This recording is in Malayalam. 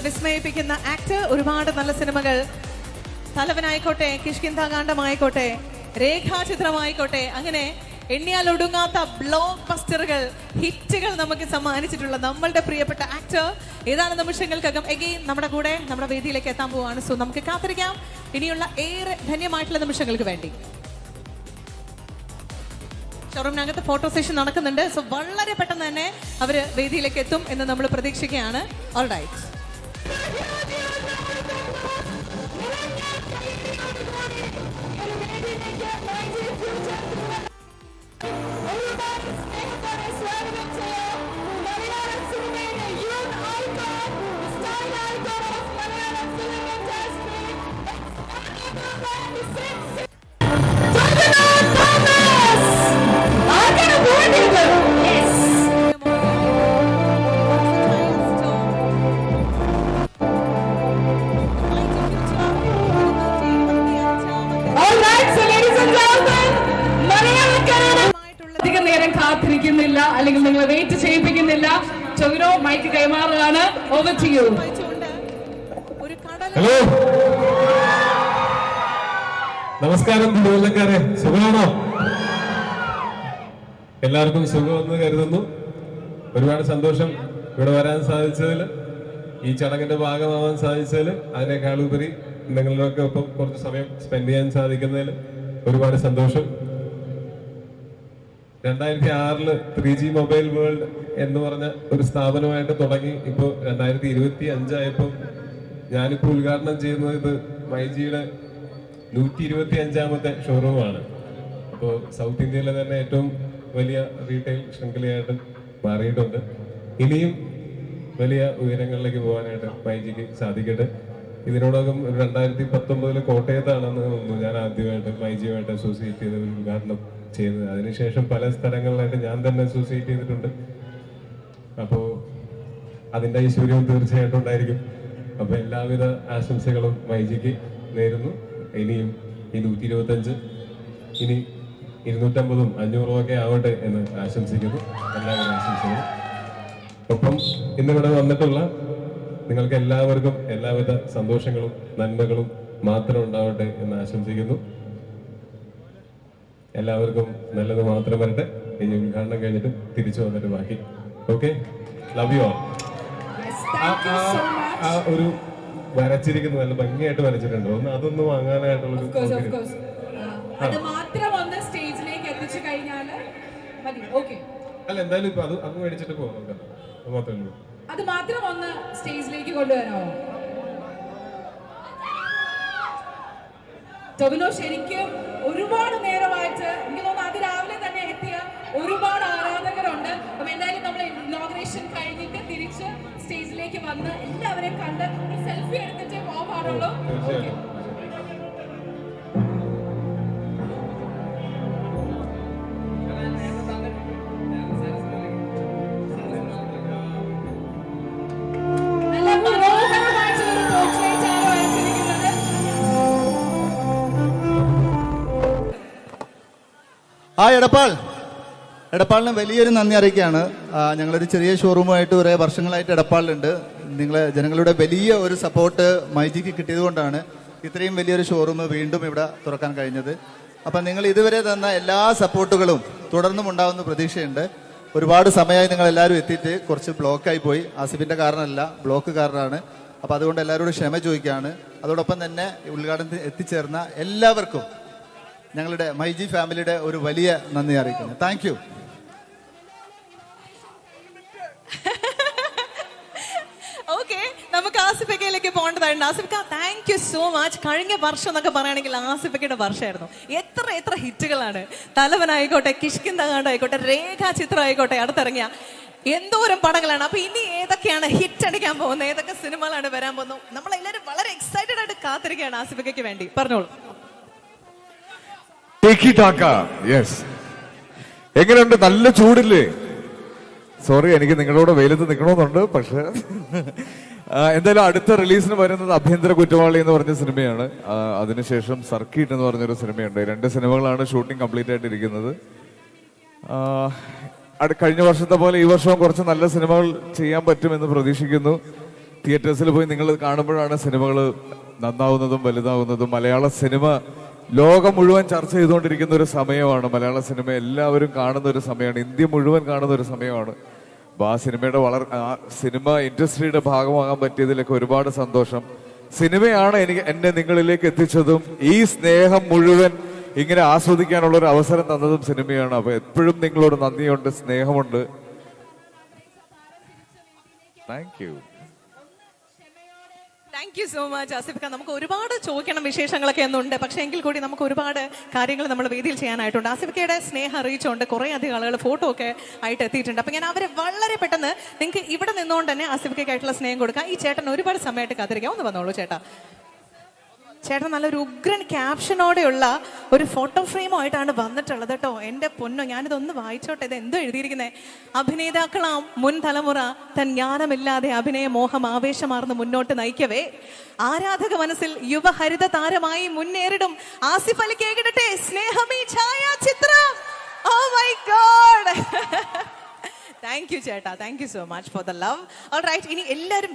നമ്മളെ വിസ്മയിപ്പിക്കുന്ന ആക്ടർ ഒരുപാട് നല്ല സിനിമകൾ. തലവനായിക്കോട്ടെ കിഷ്കിന്താകാന്ഡമായിക്കോട്ടെ രേഖാചിത്രമായിക്കോട്ടെ അങ്ങനെ എണ്ണിയാൽ ഒടുങ്ങാത്ത ബ്ലോക്ക് ബസ്റ്ററുകൾ ഹിറ്റുകൾ നമുക്ക് സമ്മാനിച്ചിട്ടുള്ള നമ്മളുടെ പ്രിയപ്പെട്ട ആക്ടർ ഏതാനും നിമിഷങ്ങൾക്കകം എഗെയിൻ നമ്മുടെ കൂടെ നമ്മുടെ വേദിയിലേക്ക് എത്താൻ പോവുകയാണ് സോ നമുക്ക് കാത്തിരിക്കാം. ഇനിയുള്ള ഏറെ ധന്യമായിട്ടുള്ള നിമിഷങ്ങൾക്ക് വേണ്ടി. ഷോറൂമിനകത്ത് ഫോട്ടോ സെഷൻ നടക്കുന്നുണ്ട്. സോ വളരെ പെട്ടെന്ന് തന്നെ അവർ വേദിയിലേക്ക് എത്തും എന്ന് നമ്മൾ പ്രതീക്ഷിക്കുകയാണ്. All right Oh, my God. അല്ലെങ്കിൽ നിങ്ങൾ വെയിറ്റ് ചെയ്യിപ്പിക്കുന്നില്ല. ചൊവിനോ മൈക്ക് കൈമാറുകയാണ്. ഓവർ ടു ഹലോ നമസ്കാരം തിരുവല്ലക്കാരെ സുഖമാണോ? എല്ലാവർക്കും സുഖമെന്ന് കരുതുന്നു. ഒരുപാട് സന്തോഷം ഇവിടെ വരാൻ സാധിച്ചതിൽ. ഈ ചടങ്ങിന്റെ ഭാഗമാവാൻ സാധിച്ചതിൽ. അതിനേക്കാളുപരി നിങ്ങളുടെയൊക്കെ ഒപ്പം കുറച്ച് സമയം സ്പെൻഡ് ചെയ്യാൻ സാധിക്കുന്നതിൽ ഒരുപാട് സന്തോഷം. രണ്ടായിരത്തി ആറിൽ ത്രീ ജി മൊബൈൽ വേൾഡ് എന്ന് പറഞ്ഞ ഒരു സ്ഥാപനമായിട്ട് തുടങ്ങി. ഇപ്പോൾ രണ്ടായിരത്തി ഇരുപത്തി അഞ്ചായപ്പോൾ ഞാനിപ്പോൾ ഉദ്ഘാടനം ചെയ്യുന്നത് ഇത് മൈജിയുടെ നൂറ്റി ഇരുപത്തി അഞ്ചാമത്തെ ഷോറൂമാണ് അപ്പോൾ സൗത്ത് ഇന്ത്യയിലെ തന്നെ ഏറ്റവും വലിയ റീറ്റെയിൽ ശൃംഖലയായിട്ട് മാറിയിട്ടുണ്ട്. ഇനിയും വലിയ ഉയരങ്ങളിലേക്ക് പോകാനായിട്ട് മൈജിക്ക് സാധിക്കട്ടെ. ഇതിനോടകം രണ്ടായിരത്തി പത്തൊമ്പതിൽ കോട്ടയത്താണെന്ന് തോന്നുന്നു. ഞാൻ ആദ്യമായിട്ട് മൈജിയുമായിട്ട് അസോസിയേറ്റ് ചെയ്ത ഒരു ഉദ്ഘാടനം ചെയ്തത്. അതിനുശേഷം പല സ്ഥലങ്ങളിലായിട്ട് ഞാൻ തന്നെ അസോസിയേറ്റ് ചെയ്തിട്ടുണ്ട്. അപ്പോൾ അതിന്റെ ഐശ്വര്യവും തീർച്ചയായിട്ടും ഉണ്ടായിരിക്കും. അപ്പൊ എല്ലാവിധ ആശംസകളും മൈജിക്ക് നേരുന്നു. ഇനിയും ഈ നൂറ്റി ഇരുപത്തഞ്ച് ഇനി ഇരുന്നൂറ്റമ്പതും അഞ്ഞൂറും ഒക്കെ ആവട്ടെ എന്ന് ആശംസിക്കുന്നു. എല്ലാവിധ ആശംസകളും. ഒപ്പം ഇന്നിവിടെ വന്നിട്ടുള്ള നിങ്ങൾക്ക് എല്ലാവർക്കും എല്ലാവിധ സന്തോഷങ്ങളും നന്മകളും മാത്രം ഉണ്ടാവട്ടെ എന്ന് ആശംസിക്കുന്നു. എല്ലാവർക്കും നല്ലത് മാത്രം വരട്ടെ. ഇനി ഉദ്ഘാടനം കഴിഞ്ഞിട്ട് തിരിച്ചു വന്നിട്ട് ബാക്കി. ഓക്കെ ലവ് യു ആ ഒരു വരച്ചിരിക്കുന്നു നല്ല ഭംഗിയായിട്ട് വരച്ചിട്ടുണ്ട്. ഒന്ന് അതൊന്ന് വാങ്ങാനായിട്ടുള്ള. അത് മാത്രം ഒന്ന് സ്റ്റേജിലേക്ക് എത്തിച്ചു കഴിഞ്ഞാൽ മതി. ഓക്കെ അല്ല എന്തായാലും ഇപ്പൊ അത് അത് മേടിച്ചിട്ട് പോകാം നമുക്ക് മാത്രമേ അത് മാത്രം ഒന്ന് സ്റ്റേജിലേക്ക് കൊണ്ടുവരാമോ ടൊവിനോ ശരിക്കും ഒരുപാട് നേരമായിട്ട് എനിക്ക് തോന്നുന്നു അതിരാവിലെ തന്നെ എത്തിയ ഒരുപാട് ആരാധകരുണ്ട്. അപ്പൊ എന്തായാലും നമ്മൾ ഇനോഗ്രേഷൻ കഴിഞ്ഞിട്ട് തിരിച്ച് സ്റ്റേജിലേക്ക് വന്ന് എല്ലാവരെയും കണ്ട് ഒരു സെൽഫി എടുത്തിട്ട് പോകാറുള്ളൂ പാടുള്ളൂ ആ എടപ്പാൾ. എടപ്പാളിന് വലിയൊരു നന്ദി അറിയിക്കുകയാണ്. ഞങ്ങളൊരു ചെറിയ ഷോറൂമായിട്ട് കുറേ വർഷങ്ങളായിട്ട് എടപ്പാളിലുണ്ട്. നിങ്ങളെ ജനങ്ങളുടെ വലിയ ഒരു സപ്പോർട്ട് മൈജിക്ക് കിട്ടിയതുകൊണ്ടാണ് ഇത്രയും വലിയൊരു ഷോറൂം വീണ്ടും ഇവിടെ തുറക്കാൻ കഴിഞ്ഞത്. അപ്പം നിങ്ങൾ ഇതുവരെ തന്ന എല്ലാ സപ്പോർട്ടുകളും തുടർന്നും ഉണ്ടാകുന്ന പ്രതീക്ഷയുണ്ട്. ഒരുപാട് സമയമായി നിങ്ങൾ എല്ലാവരും എത്തിയിട്ട് കുറച്ച് ബ്ലോക്കായി പോയി. ആസിഫിന്റെ കാരണമല്ല ബ്ലോക്ക് കാരണമാണ് അപ്പം അതുകൊണ്ട് എല്ലാവരോടും ക്ഷമ ചോദിക്കുകയാണ്. അതോടൊപ്പം തന്നെ ഉദ്ഘാടനത്തിൽ എത്തിച്ചേർന്ന എല്ലാവർക്കും ഞങ്ങളുടെ മൈജി ഫാമിലിയുടെ ഒരു വലിയ നന്ദി അറിയിക്കുന്നു. താങ്ക് യു നമുക്ക് ആസിഫിക്കയിലേക്ക് പോകേണ്ടതായിരുന്നു ആസിഫിക്ക താങ്ക് യു സോ മച്ച് കഴിഞ്ഞ വർഷം എന്നൊക്കെ പറയുകയാണെങ്കിൽ ആസിഫിക്കയുടെ വർഷമായിരുന്നു. എത്ര എത്ര ഹിറ്റുകളാണ്. തലവനായിക്കോട്ടെ കിഷ്കിന്താകാണ്ടായിക്കോട്ടെ രേഖാചിത്രം ആയിക്കോട്ടെ അടുത്തിറങ്ങിയ എന്തോരം പടങ്ങളാണ്. അപ്പൊ ഇനി ഏതൊക്കെയാണ് ഹിറ്റ് അടിക്കാൻ പോകുന്നത്? ഏതൊക്കെ സിനിമകളാണ് വരാൻ പോകുന്നത്? നമ്മളെല്ലാവരും വളരെ എക്സൈറ്റഡ് ആയിട്ട് കാത്തിരിക്കുകയാണ് ആസിഫയ്ക്ക് വേണ്ടി. പറഞ്ഞോളൂ. എങ്ങനെയുണ്ട്? നല്ല ചൂടില്ലേ? സോറി എനിക്ക് നിങ്ങളോട് വെയിലത്ത് നിൽക്കണമെന്നുണ്ട് പക്ഷെ എന്തായാലും അടുത്ത റിലീസിന് വരുന്നത് അഭ്യന്തര കുറ്റവാളി എന്ന് പറഞ്ഞ സിനിമയാണ്. അതിനുശേഷം സർക്കിട്ട് എന്ന് പറഞ്ഞൊരു സിനിമയുണ്ട്. രണ്ട് സിനിമകളാണ് ഷൂട്ടിംഗ് കംപ്ലീറ്റ് ആയിട്ടിരിക്കുന്നത്. കഴിഞ്ഞ വർഷത്തെ പോലെ ഈ വർഷവും കുറച്ച് നല്ല സിനിമകൾ ചെയ്യാൻ പറ്റുമെന്ന് പ്രതീക്ഷിക്കുന്നു. തിയേറ്റേഴ്സിൽ പോയി നിങ്ങൾ കാണുമ്പോഴാണ് സിനിമകൾ നന്നാവുന്നതും വലുതാവുന്നതും മലയാള സിനിമ ലോകം മുഴുവൻ ചർച്ച ചെയ്തുകൊണ്ടിരിക്കുന്ന ഒരു സമയമാണ്. മലയാള സിനിമ എല്ലാവരും കാണുന്ന ഒരു സമയമാണ്. ഇന്ത്യ മുഴുവൻ കാണുന്ന ഒരു സമയമാണ്. അപ്പൊ ആ സിനിമയുടെ വളർ ആ സിനിമ ഇൻഡസ്ട്രിയുടെ ഭാഗമാകാൻ പറ്റിയതിലൊക്കെ ഒരുപാട് സന്തോഷം. സിനിമയാണ് എനിക്ക് എന്നെ നിങ്ങളിലേക്ക് എത്തിച്ചതും ഈ സ്നേഹം മുഴുവൻ ഇങ്ങനെ ആസ്വദിക്കാനുള്ള ഒരു അവസരം തന്നതും സിനിമയാണ്. അപ്പൊ എപ്പോഴും നിങ്ങളോട് നന്ദിയുണ്ട് സ്നേഹമുണ്ട്. Thank you thank you so much Asif Khan നമുക്ക് ഒരുപാട് ചോദിക്കണം വിശേഷങ്ങളൊക്കെ ഒന്നുണ്ട് പക്ഷേ എങ്കിൽ കൂടി നമുക്ക് ഒരുപാട് കാര്യങ്ങൾ നമ്മൾ വേദിയിൽ ചെയ്യാനായിട്ടുണ്ട്. ആസിഫ് കയുടെ സ്നേഹം അറിയിച്ചുകൊണ്ട് കുറേ അധികം ആളുകൾ ഫോട്ടോ ഒക്കെ ആയിട്ട് എത്തിയിട്ടുണ്ട്. അപ്പം ഞാൻ അവരെ വളരെ പെട്ടെന്ന് നിങ്ങൾക്ക് ഇവിടെ നിന്നുകൊണ്ട് തന്നെ ആസിഫ് കയ്ക്കായിട്ടുള്ള സ്നേഹം കൊടുക്കാം. ഈ ചേട്ടൻ ഒരുപാട് സമയമായിട്ട് കാത്തിരിക്കാം. ഒന്ന് വന്നോളൂ ചേട്ടാ. ചേട്ടൻ നല്ലൊരു ഉഗ്രൻ ക്യാപ്ഷനോടെയുള്ള ഒരു ഫോട്ടോ ഫ്രെയിമായിട്ടാണ് വന്നിട്ടുള്ളത് കേട്ടോ. എന്റെ പൊന്നോ ഞാനിതൊന്ന് വായിച്ചോട്ടെ. ഇത് എന്തോ എഴുതിയിരിക്കുന്നത് അഭിനേതാക്കളാം മുൻ തലമുറ തൻ ജ്ഞാനമില്ലാതെ അഭിനയ മോഹം ആവേശമാർന്ന് മുന്നോട്ട് നയിക്കവേ. ആരാധക മനസ്സിൽ യുവഹരിത താരമായി മുന്നേറിടും. ആസിഫ് അലി കേകിടട്ടെ സ്നേഹമേ ഛായാചിത്രം. Oh my God thank you ചേട്ടാ. Thank you so much for the love all right ഇനി എല്ലാവരും